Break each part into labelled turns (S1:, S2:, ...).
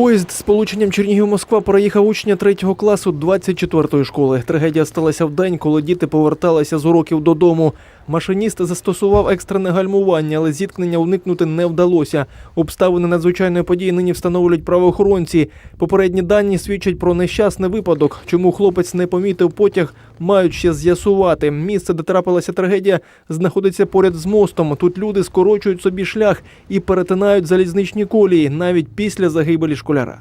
S1: Поїзд з полученням Чернігів-Москва проїхав учня третього класу 24-ї школи. Трагедія сталася в день, коли діти поверталися з уроків додому. Машиніст застосував екстрене гальмування, але зіткнення уникнути не вдалося. Обставини надзвичайної події нині встановлюють правоохоронці. Попередні дані свідчать про нещасний випадок. Чому хлопець не помітив потяг, мають ще з'ясувати. Місце, де трапилася трагедія, знаходиться поряд з мостом. Тут люди скорочують собі шлях і перетинають залізничні колії навіть після загибелі школяра.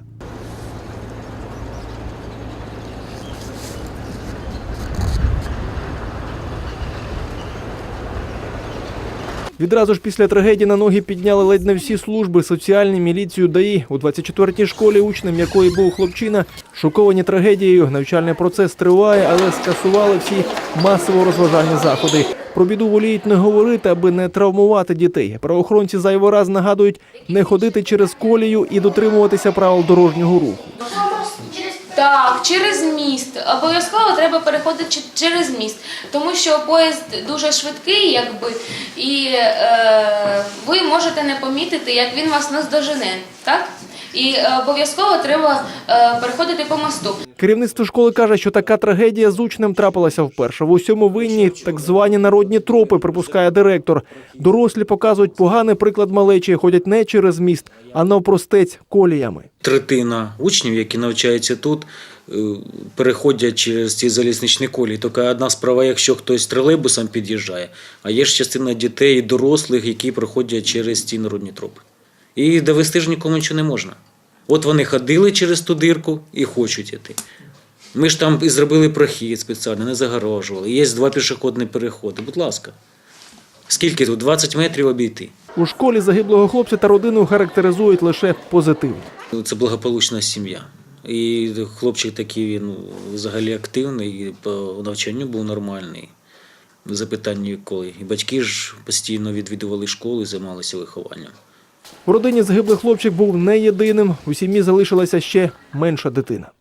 S1: Відразу ж після трагедії на ноги підняли ледь не всі служби, соціальні, міліцію, ДАІ. У 24-й школі, учнем якої був хлопчина, шоковані трагедією. Навчальний процес триває, але скасували всі масово розважальні заходи. Про біду воліють не говорити, аби не травмувати дітей. Правоохоронці зайвий раз нагадують не ходити через колію і дотримуватися правил дорожнього руху.
S2: Так, через міст. Обов'язково треба переходити через міст, тому що поїзд дуже швидкий, якби, і е, ви можете не помітити, як він вас наздожене, так? І е, обов'язково треба е, переходити по мосту.
S1: Керівництво школи каже, що така трагедія з учнем трапилася вперше. В усьому винні так звані народні тропи, припускає директор. Дорослі показують поганий приклад малечі, ходять не через міст, а навпростець коліями.
S3: Третина учнів, які навчаються тут, переходять через ці залізничні колії. Тільки одна справа, якщо хтось тролейбусом під'їжджає, а є ж частина дітей і дорослих, які проходять через ці народні тропи. І довести ж нікому нічого не можна. От вони ходили через ту дирку і хочуть іти. Ми ж там і зробили прохід спеціально, не загорожували. Є два пішохідні переходи. Будь ласка. Скільки тут? 20 метрів обійти.
S1: У школі загиблого хлопця та родину характеризують лише позитивно.
S3: Ну, Це благополучна сім'я. І хлопчик такий він взагалі активний, по навчанню був нормальний. Запитань ніколи. І батьки ж постійно відвідували школу і займалися вихованням.
S1: У родині загиблий хлопчик був не єдиним. У сім'ї залишилася ще менша дитина.